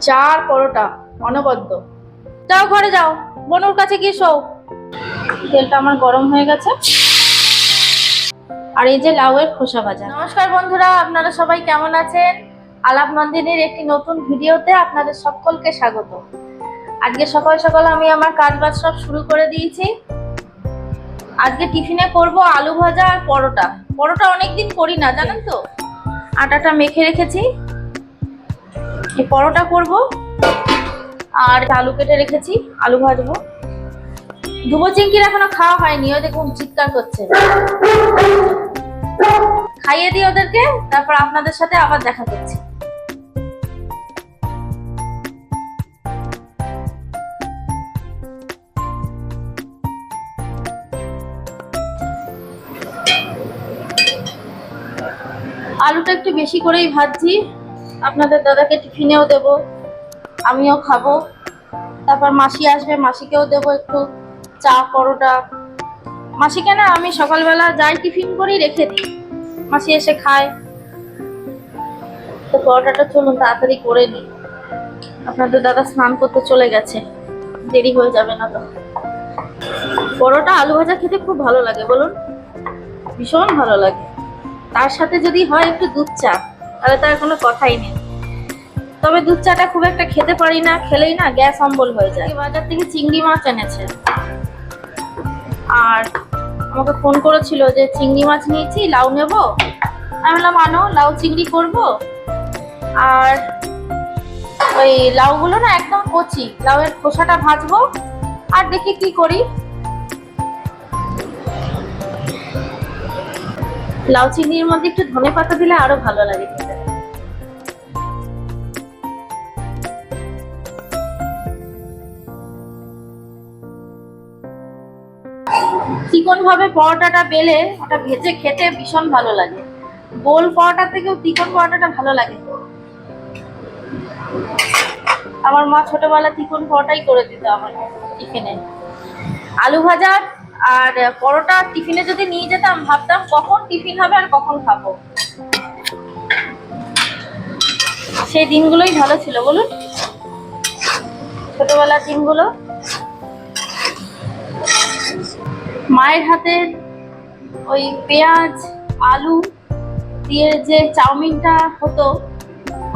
চার পরোটা, অনবদ্য। যাও ঘরে যাও, বনুর কাছে গিয়ে শোও। তেলটা আমার গরম হয়ে গেছে। আর এই যে লাউয়ের খোসা ভাজা। নমস্কার বন্ধুরা, আপনারা সবাই কেমন আছেন? আলাপ নন্দিনীর একটি নতুন ভিডিওতে আপনাদের সকলকে স্বাগত। আজকে সকাল সকাল আমি আমার কাজ বাজ সব শুরু করে দিয়েছি। আজকে টিফিনে করব আলু ভাজা আর পরোটা। পরোটা অনেকদিন করি না, জানেন তো? আটাটা মেখে রেখেছি। পরোটা করব আর আলু কেটে রেখেছি, আলু ভাজবো। ধুবো চিংকির এখনও খাওয়া হয়নি, ওই দেখুন চিৎকার করছে। খাইয়ে দিই ওদেরকে, তারপর আপনাদের সাথে আবার দেখা করছি। আলুটা একটু বেশি করেই ভাজছি। আপনাদের দাদাকে টিফিনেও দেব, আমিও খাব। তারপর মাসি আসবে, মাসিকেও দেবো একটু চা, পরোটা। মাসিকে না আমি সকালবেলা যাই টিফিন করি, রেখে দিই। মাসি এসে খায়। তো পরোটাটা চলুন তাড়াতাড়ি করে নিই। আপনাদের দাদা স্নান করতে চলে গেছে। দেরি হয়ে যাবে না তো। পরোটা আলু ভাজা খেতে খুব ভালো লাগে, বলুন। ভীষণ ভালো লাগে। তার সাথে যদি হয় একটু দুধ চা। তাহলে তার কোনো কথাই নেই। তবে দুধ চাটা খুব একটা খেতে পারি না খেলেই না গ্যাস অম্বল হয়ে যায়। বাজার থেকে চিংড়ি মাছ এনেছে। আর আমাকে ফোন করেছিল যে চিংড়ি মাছ নিয়েছি লাউ নেব। আমি বললাম আনো লাউ চিংড়ি করব। আর ওই লাউগুলো না একদম কচি লাউয়ের খোসাটা ভাজবো। আর দেখি কি করি। লাউ চিংড়ির মধ্যে একটু ধনে পাতা দিলে আরও ভালো লাগে। খেতে চিকন ভাবে পরোটাটা বেলে ওটা ভেজে খেতে ভীষণ ভালো লাগে। গোল পরোটা থেকেও চিকন পরোটাটা ভালো লাগে। আমার মা ছোটবেলা চিকন পরোটাই করে দিত আমার টিফিনে। আলু ভাজা আর পরোটা টিফিনে যদি নিয়ে যেতাম, ভাবতাম কখন টিফিন হবে আর কখন খাব। সেই দিনগুলোই ভালো ছিল, বলুন? ছোটবেলার দিনগুলো? মায়ের হাতের ওই পেঁয়াজ, আলু দিয়ে যে চাউমিনটা হতো,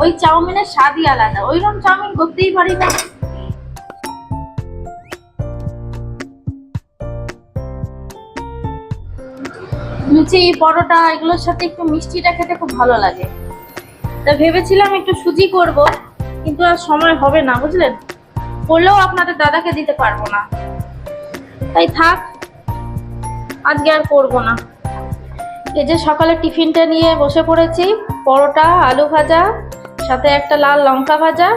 ওই চাউমিনের স্বাদই আলাদা। ওইরকম চাউমিন করতেই পারি না। লুচি, পরোটা, এগুলোর সাথে একটু মিষ্টিটা খেতে খুব ভালো লাগে। তা ভেবেছিলাম একটু সুজি করব, কিন্তু আর সময় হবে না, বুঝলেন? করলেও আপনাদের দাদাকে দিতে পারব না। তাই থাক আজকে আর করব না। এই যে সকালে টিফিনটা নিয়ে বসে পড়েছি, পরোটা, আলু ভাজা, সাথে একটা লাল লঙ্কা ভাজা,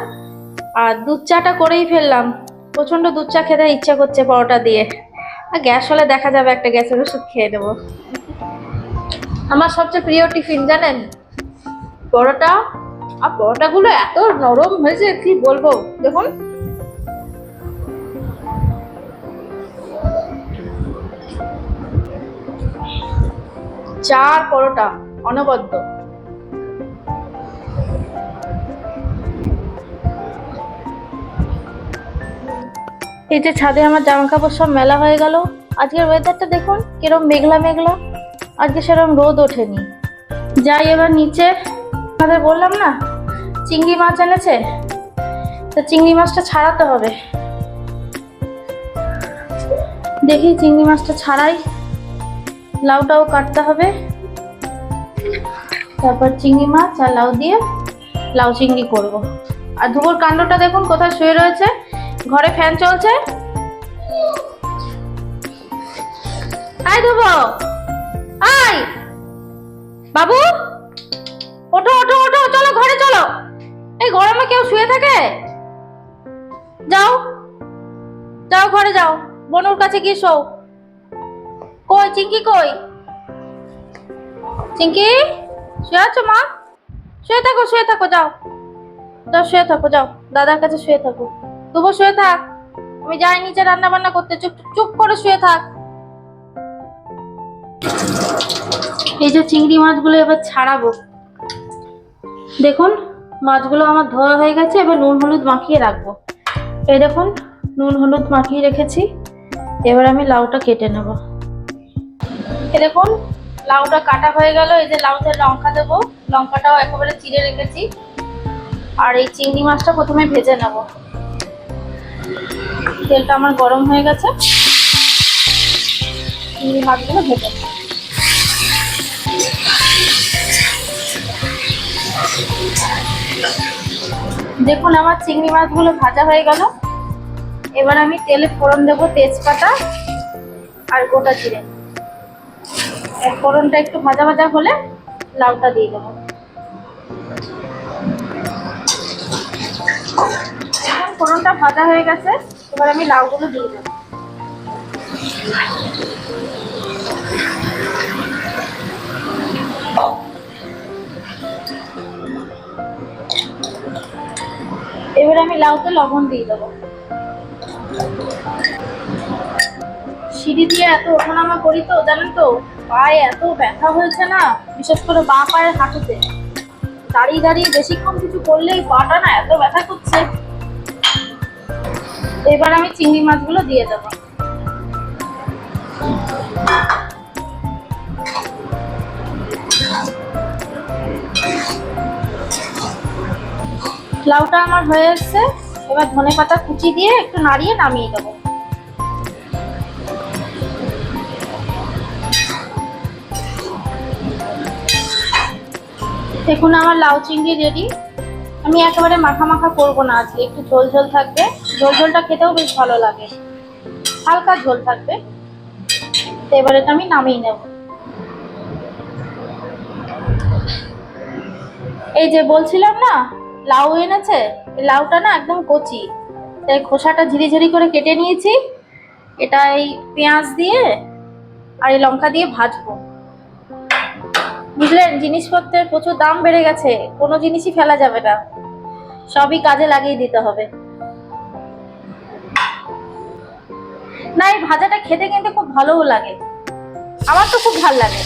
আর দুধ চাটা করেই ফেললাম। প্রচণ্ড দুধ চা খেতে ইচ্ছা করছে পরোটা দিয়ে। আর গ্যাস হলে দেখা যাবে একটা গ্যাসের ওষুধ খেয়ে নেব। আমার সবচেয়ে প্রিয় টিফিন জানেন? পরোটা। আর পরোটাগুলো এত নরম হয়েছে, কি বলব? দেখুন। চার পরোটা, অনবদ্য। এই যে ছাদে আমার জামা কাপড় সব মেলা হয়ে গেল। আজকের ওয়েদারটা দেখুন, কিরম মেঘলা মেঘলা। আজকে সেরকম রোদ ওঠেনি। যাই এবার নিচে আমাদের বললাম না, চিংড়ি মাছ এনেছে? তো চিংড়ি মাছটা ছাড়াতে হবে। দেখি চিংড়ি মাছটা ছাড়াই। লাউটাও কাটতে হবে। তারপর চিংড়ি মাছ আর লাউ দিয়ে লাউ চিংড়ি করব। আর ধুবোর কাণ্ডটা দেখুন কোথায় শুয়ে রয়েছে। ঘরে ফ্যান চলছে। আয় ধুবো। আয়। বাবু, ওঠো ওঠো ওঠো, চলো ঘরে, চলো। এই গরমে কেউ শুয়ে থাকে? যাও যাও ঘরে যাও। বনুর কাছে গিয়ে শো কই, চিঙ্কি কই? চিঙ্কি? শুয়ে আছো মা? শুয়ে থাকো শুয়ে থাকো, যাও। যাও, শুয়ে থাকো, যাও। দাদার কাছে শুয়ে থাকো। তবু শুয়ে থাক। আমি যাই নিচে রান্না বান্না করতে। চুপ চুপ করে শুয়ে থাক। এই যে চিংড়ি মাছগুলো এবার ছাড়াবো। দেখুন, মাছগুলো আমার ধোয়া হয়ে গেছে। এবার নুন, হলুদ মাখিয়ে রাখব। এই দেখুন, নুন, হলুদ মাখিয়ে রেখেছি। এবার আমি লাউটা কেটে নেব। এই দেখুন, লাউটা কাটা হয়ে গেল। এই যে লাউতে লঙ্কা দেবো। লঙ্কাটাও একেবারে চিড়ে রেখেছি। আর এই চিংড়ি মাছটা প্রথমে ভেজে নেব। তেলটা আমার গরম হয়ে গেছে। চিংড়ি মাছগুলো ভেজে দেখুন, আমার চিংড়ি মাছগুলো ভাজা হয়ে গেল। এবার আমি তেলে ফোড়ন দেবো তেজপাতা আর গোটা জিরে। ফোড়নটা একটু ভাজা ভাজা হলে লাউটা দিয়ে দেবো। ফোড়নটা ভাজা হয়ে গেছে, এবার আমি লাউগুলো দিয়ে দেবো। এবার আমি লাউতে লবণ দিয়ে দেবো। সিঁড়ি দিয়ে এত ওঠানামা করি তো, জানেন তো পায়ে এত ব্যথা হয়েছে না, বিশেষ করে বাঁ পায়ের হাঁটুতে। দাঁড়িয়ে দাঁড়িয়ে বেশিক্ষণ কিছু করলেই পাটা না এত ব্যথা করছে। এবার আমি চিংড়ি মাছগুলো দিয়ে দেবো। লাউটা আমার হয়ে এসছে, এবার ধনে পাতা কুচি দিয়ে একটু নাড়িয়ে নামিয়ে দেবো। দেখুন, আমার লাউ চিংড়ি রেডি আমি একেবারে মাখা মাখা করব না আজকে, একটু ঝোল ঝোল থাকবে। ঝোল ঝোলটা খেতেও বেশ ভালো লাগে। হালকা ঝোল থাকবে। তো এবারে আমি নামিয়ে নেব। এই যে বলছিলাম না, লাউ এনেছে লাউটা না একদম কচি। তাই খোসাটা ঝিরিঝিরি করে কেটে নিয়েছি। এটা এই পেঁয়াজ দিয়ে আর এই লঙ্কা দিয়ে ভাজবো। বুঝলেন, জিনিসপত্রের প্রচুর দাম বেড়ে গেছে, কোনো জিনিসই ফেলা যাবে না। সবই কাজে লাগিয়ে দিতে হবে। না, এই ভাজাটা খেতে কিন্তু খুব ভালোও লাগে। আমার তো খুব ভালো লাগে।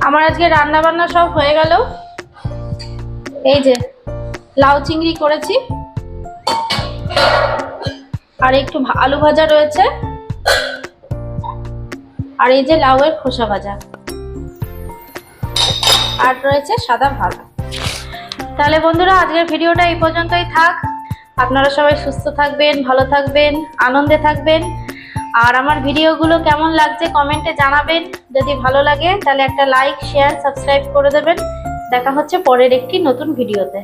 আমার আজকে রান্না বান্না সব হয়ে গেল। এই যে, লাউ চিংড়ি করেছি। আর একটু আলু ভাজা রয়েছে। আর এই যে লাউয়ের খোসা ভাজা। আর রয়েছে সাদা ভাত তাহলে বন্ধুরা, আজকের ভিডিওটা এই পর্যন্তই থাক। আপনারা সবাই সুস্থ থাকবেন, ভালো থাকবেন, আনন্দে থাকবেন। আর আমার ভিডিওগুলো কেমন লাগছে কমেন্টে জানাবেন। যদি ভালো লাগে, তাহলে একটা লাইক, শেয়ার, সাবস্ক্রাইব করে দেবেন। দেখা হচ্ছে পরের একটি নতুন ভিডিওতে।